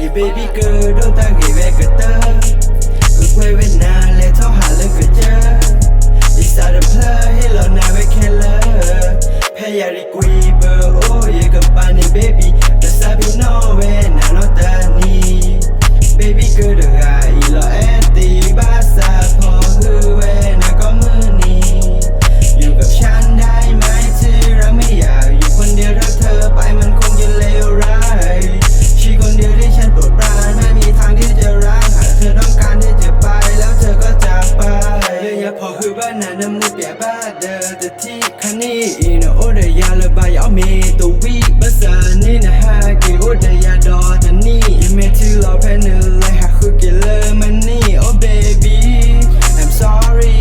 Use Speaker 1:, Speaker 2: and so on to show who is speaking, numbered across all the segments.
Speaker 1: Your baby girl don't thang hề về cửa tơ Cứ quay về nà lẽ thó hạ lưng cửa chơ Đi xa đầm lơ hay lò nà về khe lơ. Pay yari quy bơ ô oh, ye cầm bà baby. 바나는 늦게 받아듯이 가니 이는 오래야를 봐야 오미 또 위바사니는 하기 오래야 더다니 예매티러 패널에 하흑길러 마니 Oh baby I'm sorry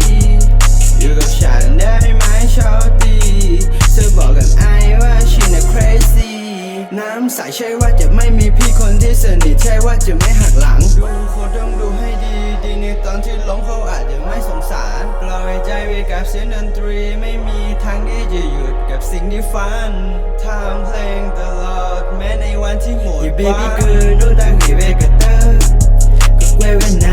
Speaker 1: You got shot and every man shorty So บอกกับ I ว่า she not crazy น้ำใสใช่ว่าจะไม่มีพี่คนที่สนิทใช่ว่าจะไม่หักหลัง สิ่งที่ฝันทำเพลงตลอดแม้ในวันที่หมดห Yeah baby girl รู้ตั้งให้เวกเตอร์ก็เวเวน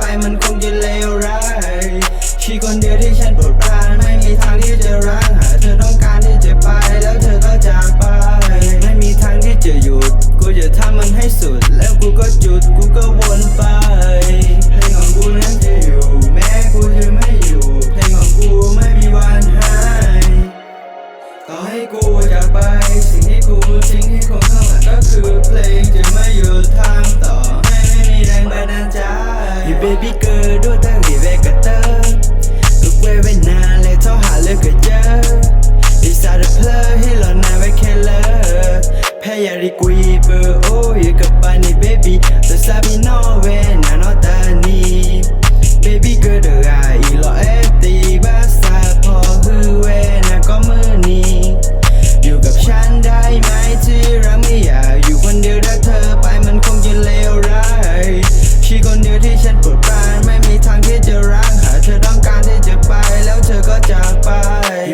Speaker 1: ไปมันคงจะเลวร้ายชีคนเดียวที่ฉันปวดปรานไม่มีทางที่จะรักหากเธอต้องการที่จะไปแล้วเธอก็จากไป ไม่มีทางที่จะหยุด กูจะทำมันให้สุด แล้วกูก็หยุดกูก็วนไป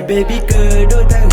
Speaker 1: baby girl, don't